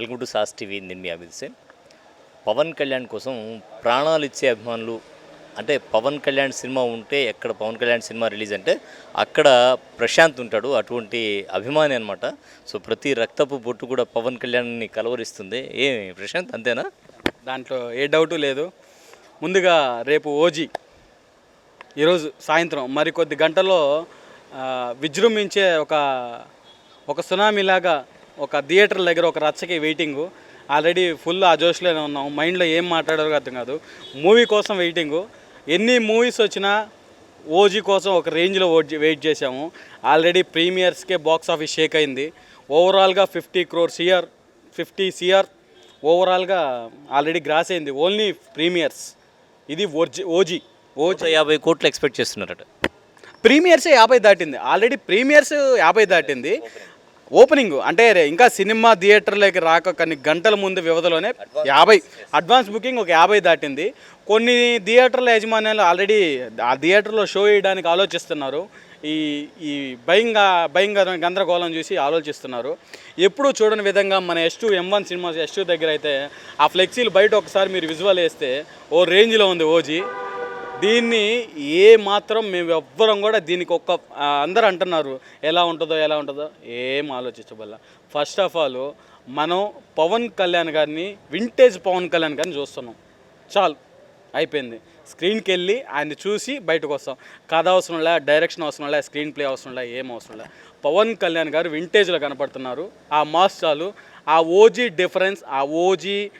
Welcome to sauce TV నేను మీ అమిత్ సేన్. పవన్ కళ్యాణ్ కోసం ప్రాణాలు ఇచ్చే అభిమానులు అంటే పవన్ కళ్యాణ్ సినిమా ఉంటే ఎక్కడ పవన్ కళ్యాణ్ సినిమా రిలీజ్ అంటే అక్కడ ప్రశాంత్ ఉంటాడు అటువంటి అభిమాని అనమాట సో ప్రతి రక్తపు బొట్టు కూడా పవన్ కళ్యాణ్ని కలవరిస్తుంది. ఏమి ప్రశాంత్ అంతేనా? దాంట్లో ఏ డౌటు లేదు. ముందుగా రేపు ఓజీ ఈరోజు సాయంత్రం మరికొద్ది గంటల్లో విజృంభించే ఒక ఒక సునామీలాగా ఒక థియేటర్ దగ్గర ఒక రచ్చకి వెయిటింగు. ఆల్రెడీ ఫుల్ ఆ జోష్లోనే ఉన్నాం. మైండ్లో ఏం మాట్లాడారో అర్థం కాదు. మూవీ కోసం వెయిటింగు. ఎన్ని మూవీస్ వచ్చినా ఓజీ కోసం ఒక రేంజ్లో వెయిట్ చేశాము. ఆల్రెడీ ప్రీమియర్స్కే బాక్స్ ఆఫీస్ షేక్ అయింది. ఓవరాల్గా fifty crore CR fifty CR ఓవరాల్గా ఆల్రెడీ గ్రాస్ అయింది. Only premieres. ఇది ఓజీ ఓజీ. ఓజీ యాభై కోట్లు ఎక్స్పెక్ట్ చేస్తున్నారట. ప్రీమియర్స్ యాభై దాటింది. ఆల్రెడీ ప్రీమియర్స్ యాభై దాటింది. ఓపెనింగ్ అంటే ఇంకా సినిమా థియేటర్లోకి రాక కొన్ని గంటల ముందు వ్యవధిలోనే యాభై అడ్వాన్స్ బుకింగ్ ఒక యాభై దాటింది. కొన్ని థియేటర్ల యజమాన్యాలు ఆల్రెడీ ఆ థియేటర్లో షో వేయడానికి ఆలోచిస్తున్నారు. ఈ ఈ భయంగా భయంగా గందరగోళం చూసి ఆలోచిస్తున్నారు. ఎప్పుడూ చూడని విధంగా మన ఎస్ టూ ఎం వన్ సినిమా ఎస్ టూ దగ్గర అయితే ఆ ఫ్లెక్సీలు బయట ఒకసారి మీరు విజువల్ వేస్తే ఓ రేంజ్లో ఉంది ఓజీ. దీన్ని ఏ మాత్రం మేము ఎవ్వరం కూడా దీనికి ఒక్క అందరు అంటున్నారు ఎలా ఉంటుందో ఎలా ఉంటుందో ఏం ఆలోచించబల్ల ఫస్ట్ ఆఫ్ ఆల్ మనం పవన్ కళ్యాణ్ గారిని వింటేజ్ పవన్ కళ్యాణ్ గారిని చూస్తున్నాం. చాలు అయిపోయింది. స్క్రీన్కి వెళ్ళి ఆయన్ని చూసి బయటకు వస్తాం. కథ అవసరం లే డైరెక్షన్ అవసరం లే స్క్రీన్ ప్లే అవసరం లే ఏం అవసరం లే పవన్ కళ్యాణ్ గారు వింటేజ్లో కనపడుతున్నారు. ఆ మాస్ చాలు. ఆ ఓజీ డిఫరెన్స్ ఆ ఓజీ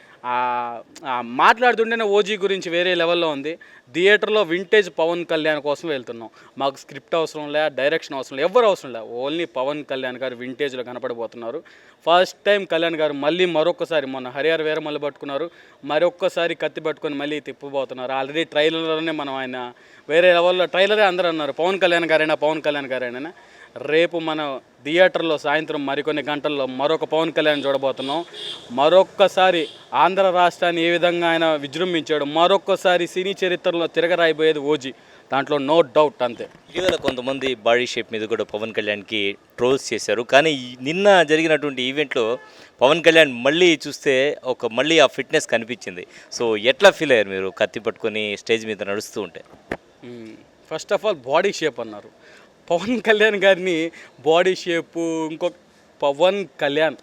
మాట్లాడుతుంటేనే ఓజీ గురించి వేరే లెవెల్లో ఉంది. థియేటర్లో వింటేజ్ పవన్ కళ్యాణ్ కోసం వెళ్తున్నాం. మాకు స్క్రిప్ట్ అవసరం లే డైరెక్షన్ అవసరం లే ఎవరు అవసరం లే. ఓన్లీ పవన్ కళ్యాణ్ గారు వింటేజ్లో కనపడబోతున్నారు. ఫస్ట్ టైం కళ్యాణ్ గారు మళ్ళీ మరొకసారి మొన్న హరిహర వేరే మళ్ళీ పట్టుకున్నారు. మరొకసారి కత్తి పట్టుకొని మళ్ళీ తిప్పబోతున్నారు. ఆల్రెడీ ట్రైలర్లోనే మనం ఆయన వేరే లెవెల్లో ట్రైలరే అందరూ అన్నారు. పవన్ కళ్యాణ్ గారైనా పవన్ కళ్యాణ్ గారైనా. రేపు మన థియేటర్లో సాయంత్రం మరికొన్ని గంటల్లో మరొక పవన్ కళ్యాణ్ చూడబోతున్నాం. మరొక్కసారి ఆంధ్ర రాష్ట్రాన్ని ఏ విధంగా ఆయన విజృంభించాడు మరొక్కసారి సినీ చరిత్రలో తిరగరాయిపోయేది ఓజీ. దాంట్లో నో డౌట్ అంతే. ఇటీవల కొంతమంది బాడీ షేప్ మీద కూడా పవన్ కళ్యాణ్కి ట్రోల్స్ చేశారు. కానీ నిన్న జరిగినటువంటి ఈవెంట్లో పవన్ కళ్యాణ్ మళ్ళీ చూస్తే ఒక మళ్ళీ ఆ ఫిట్నెస్ కనిపించింది. సో ఎట్లా ఫీల్ అయ్యారు మీరు కత్తి పట్టుకొని స్టేజ్ మీద నడుస్తూ ఉంటే? First of all body shape అన్నారు. పవన్ కళ్యాణ్ గారిని బాడీ షేపు ఇంకో పవన్ కళ్యాణ్.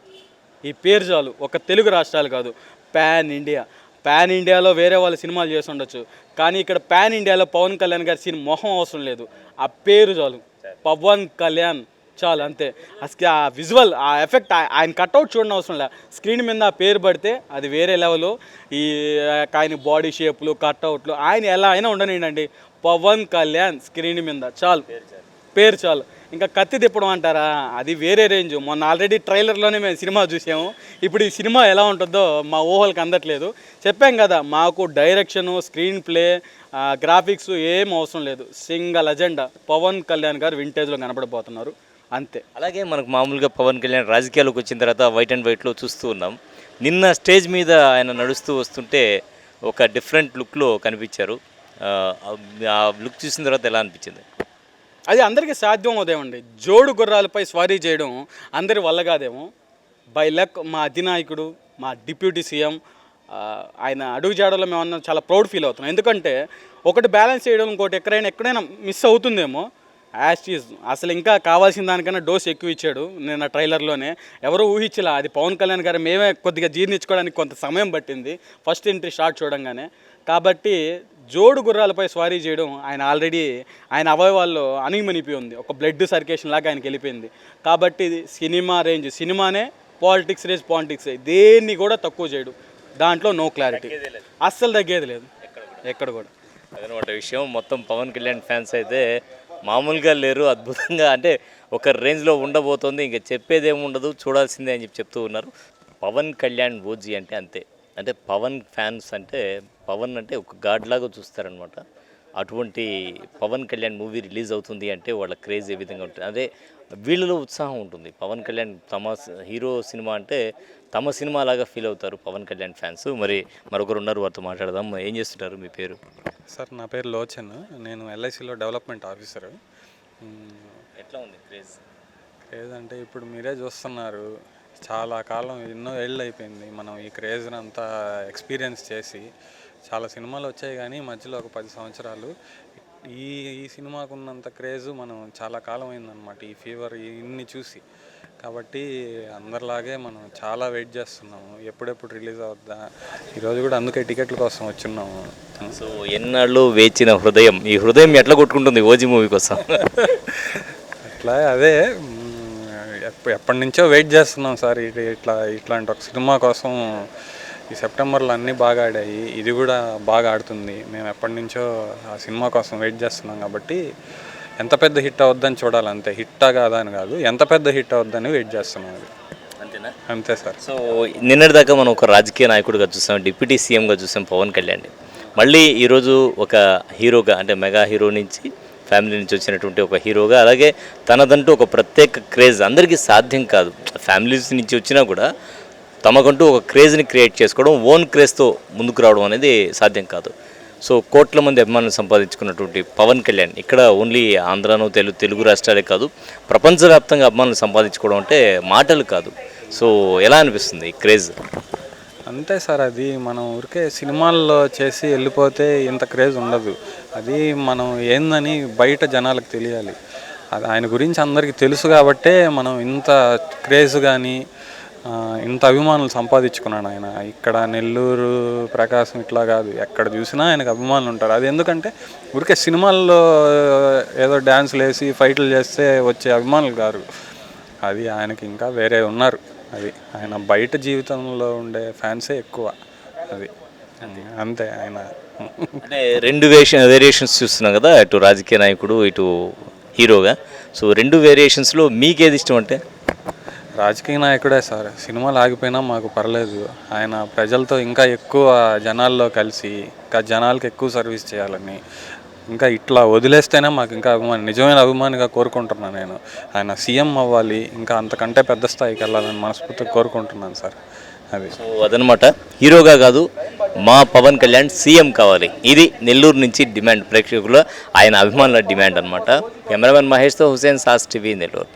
ఈ పేరు చాలు. ఒక తెలుగు రాష్ట్రాలు కాదు. Pan India. ప్యాన్ ఇండియాలో వేరే వాళ్ళ సినిమాలు చేసి ఉండొచ్చు. కానీ ఇక్కడ ప్యాన్ ఇండియాలో పవన్ కళ్యాణ్ గారి సినిమా మొహం అవసరం లేదు. ఆ పేరు చాలు. పవన్ కళ్యాణ్ చాలు అంతే. అసలు ఆ విజువల్ ఆ ఎఫెక్ట్ ఆయన కట్అవుట్ చూడడం అవసరం లేదు స్క్రీన్ మీద ఆ పేరు పడితే అది వేరే లెవెల్. ఈ ఆయన బాడీ షేప్లు కట్అవుట్లు ఆయన ఎలా అయినా ఉండనివ్వండి పవన్ కళ్యాణ్ స్క్రీన్ మీద. చాలు. పేరు చాలు. ఇంకా కత్తి తిప్పడం అంటారా? అది వేరే రేంజ్. మొన్న ఆల్రెడీ ట్రైలర్లోనే మేము సినిమా చూసాము. ఇప్పుడు ఈ సినిమా ఎలా ఉంటుందో మా ఊహలకు అందట్లేదు. చెప్పాం కదా మాకు డైరెక్షను స్క్రీన్ ప్లే గ్రాఫిక్స్ ఏం అవసరం లేదు. Single agenda. పవన్ కళ్యాణ్ గారు వింటేజ్లో కనపడిపోతున్నారు అంతే. అలాగే మనకు మామూలుగా పవన్ కళ్యాణ్ రాజకీయాలకు వచ్చిన తర్వాత వైట్ అండ్ వైట్లో చూస్తూ ఉన్నాం. నిన్న స్టేజ్ మీద ఆయన నడుస్తూ వస్తుంటే ఒక డిఫరెంట్ లుక్లో కనిపించారు. ఆ లుక్ చూసిన తర్వాత ఎలా అనిపించింది? అది అందరికీ సాధ్యం అవుదేమండి జోడు గుర్రాలపై స్వారీ చేయడం అందరి వల్ల కాదేమో. బై లక్ మా అధినాయకుడు మా డిప్యూటీ సీఎం ఆయన అడుగుజాడలో మేము అందరం చాలా ప్రౌడ్ ఫీల్ అవుతున్నాం. ఎందుకంటే ఒకటి బ్యాలెన్స్ చేయడం ఇంకోటి ఎక్కడైనా ఎక్కడైనా మిస్ అవుతుందేమో. యాజ్ అసలు ఇంకా కావాల్సిన దానికన్నా డోస్ ఎక్కువ ఇచ్చాడు నిన్న ట్రైలర్లోనే. ఎవరో ఊహించలా అది పవన్ కళ్యాణ్ గారు మేమే కొద్దిగా జీర్ణించుకోవడానికి కొంత సమయం పట్టింది. ఫస్ట్ ఎంట్రీ షాట్ చూడంగానే. కాబట్టి జోడు గుర్రాలపై స్వారీ చేయడం ఆయన ఆల్రెడీ ఆయన అవయవాల్లో అణిగిమనిపోయి ఉంది. ఒక బ్లడ్ సర్కేషన్ లాగా ఆయనకి వెళ్ళిపోయింది. కాబట్టి ఇది సినిమా రేంజ్. సినిమానే పాలిటిక్స్ రేంజ్ పాలిటిక్స్. దేన్ని కూడా తక్కువ చేయడు. దాంట్లో నో క్లారిటీ. అస్సలు తగ్గేది లేదు. ఎక్కడ కూడా. అదనమాట విషయం. మొత్తం పవన్ కళ్యాణ్ ఫ్యాన్స్ అయితే మామూలుగా లేరు. అద్భుతంగా అంటే ఒక రేంజ్లో ఉండబోతోంది. ఇంకా చెప్పేది ఏమి ఉండదు చూడాల్సిందే అని చెప్పి చెప్తూ ఉన్నారు. పవన్ కళ్యాణ్ ఓజీ అంటే అంతే. అంటే పవన్ ఫ్యాన్స్ అంటే పవన్ అంటే ఒక గాడ్ లాగా చూస్తారనమాట అటువంటి పవన్ కళ్యాణ్ మూవీ రిలీజ్ అవుతుంది అంటే వాళ్ళ క్రేజ్ ఏ విధంగా ఉంటుంది? అదే వీళ్ళలో ఉత్సాహం ఉంటుంది. పవన్ కళ్యాణ్ తమ హీరో సినిమా అంటే తమ సినిమా లాగా ఫీల్ అవుతారు పవన్ కళ్యాణ్ ఫ్యాన్స్. మరి మరొకరు ఉన్నారు వారితో మాట్లాడదాం. ఏం చేస్తుంటారు మీ పేరు? సార్ నా పేరు లోచన్. నేను ఎల్ఐసిలో డెవలప్మెంట్ ఆఫీసర్. ఎట్లా ఉంది క్రేజ్? లేదంటే ఇప్పుడు మీరే చూస్తున్నారు. చాలా కాలం ఎన్నో ఏళ్ళు అయిపోయింది. మనం ఈ క్రేజ్ని అంతా ఎక్స్పీరియన్స్ చేసి చాలా సినిమాలు వచ్చాయి కానీ మధ్యలో ఒక పది సంవత్సరాలు. ఈ ఈ సినిమాకు ఉన్నంత క్రేజ్ మనం చాలా కాలం అయిందనమాట ఈ ఫీవర్ ఇన్ని చూసి. కాబట్టి అందరిలాగే మనం చాలా వెయిట్ చేస్తున్నాము. ఎప్పుడెప్పుడు రిలీజ్ అవుద్దా? ఈరోజు కూడా అందుకే టికెట్ల కోసం వచ్చున్నాము. సో ఎన్నాళ్ళు వేచిన హృదయం? ఈ హృదయం ఎట్లా కొట్టుకుంటుంది ఓజీ మూవీ కోసం? అట్లా అదే ఎప్పటి నుంచో వెయిట్ చేస్తున్నాం సార్. ఇది ఇట్లా ఇట్లాంటి ఒక సినిమా కోసం ఈ సెప్టెంబర్లో అన్నీ బాగా ఆడాయి. ఇది కూడా బాగా ఆడుతుంది. మేము ఎప్పటి నుంచో ఆ సినిమా కోసం వెయిట్ చేస్తున్నాం కాబట్టి ఎంత పెద్ద హిట్ అవుద్దని చూడాలి అంతే. హిట్టా కాదా అని కాదు. ఎంత పెద్ద హిట్ అవుద్దని వెయిట్ చేస్తున్నాం అది. అంతేనా? అంతే సార్. సో నిన్నటిదాకా మనం ఒక రాజకీయ నాయకుడిగా చూసాం డిప్యూటీ సీఎంగా చూసాం పవన్ కళ్యాణ్ మళ్ళీ ఈరోజు ఒక హీరోగా అంటే మెగా హీరో నుంచి ఫ్యామిలీ నుంచి వచ్చినటువంటి ఒక హీరోగా అలాగే తనదంటూ ఒక ప్రత్యేక క్రేజ్ అందరికీ సాధ్యం కాదు. ఫ్యామిలీస్ నుంచి వచ్చినా కూడా తమకంటూ ఒక క్రేజ్ని క్రియేట్ చేసుకోవడం ఓన్ క్రేజ్తో ముందుకు రావడం అనేది సాధ్యం కాదు. సో కోట్ల మంది అభిమానులు సంపాదించుకున్నటువంటి పవన్ కళ్యాణ్ ఇక్కడ ఓన్లీ ఆంధ్రాను తెలుగు తెలుగు రాష్ట్రాలే కాదు ప్రపంచవ్యాప్తంగా అభిమానులు సంపాదించుకోవడం అంటే మాటలు కాదు. సో ఎలా అనిపిస్తుంది ఈ క్రేజ్? అంతే సార్ అది మనం ఊరికే సినిమాల్లో చేసి వెళ్ళిపోతే ఇంత క్రేజ్ ఉండదు. అది మనం ఏందని బయట జనాలకు తెలియాలి. అది ఆయన గురించి అందరికీ తెలుసు కాబట్టే మనం ఇంత క్రేజ్ కానీ ఇంత అభిమానులు సంపాదించుకున్నాడు ఆయన. ఇక్కడ నెల్లూరు ప్రకాశం ఇట్లా కాదు. ఎక్కడ చూసినా ఆయనకు అభిమానులు ఉంటారు. అది ఎందుకంటే ఊరికే సినిమాల్లో ఏదో డ్యాన్సులు వేసి ఫైట్లు చేస్తే వచ్చే అభిమానులు కారు. అది ఆయనకి ఇంకా వేరే ఉన్నారు. అది. ఆయన బయట జీవితంలో ఉండే ఫ్యాన్సే ఎక్కువ. అది. అంతే ఆయన. అంటే రెండు వేరియేషన్ వేరియేషన్స్ చూస్తున్నాం కదా ఇటు రాజకీయ నాయకుడు ఇటు హీరోగా. సో రెండు వేరియేషన్స్లో మీకేది ఇష్టం అంటే? రాజకీయ నాయకుడే సార్. సినిమాలు ఆగిపోయినా మాకు పర్లేదు. ఆయన ప్రజలతో ఇంకా ఎక్కువ జనాల్లో కలిసి ఇంకా జనాలకి ఎక్కువ సర్వీస్ చేయాలని. ఇంకా ఇట్లా వదిలేస్తేనే మాకు ఇంకా అభిమాని నిజమైన అభిమానిగా కోరుకుంటున్నాను నేను. ఆయన సీఎం అవ్వాలి ఇంకా అంతకంటే పెద్ద స్థాయికి వెళ్ళాలని మనస్ఫూర్తిగా కోరుకుంటున్నాను సార్. అది. సో అదనమాట హీరోగా కాదు మా పవన్ కళ్యాణ్ సీఎం కావాలి. ఇది నెల్లూరు నుంచి డిమాండ్. ప్రేక్షకుల ఆయన అభిమానుల డిమాండ్ అనమాట కెమెరామెన్ మహేష్తో హుసేన్ సాస్ టీవీ నెల్లూరు.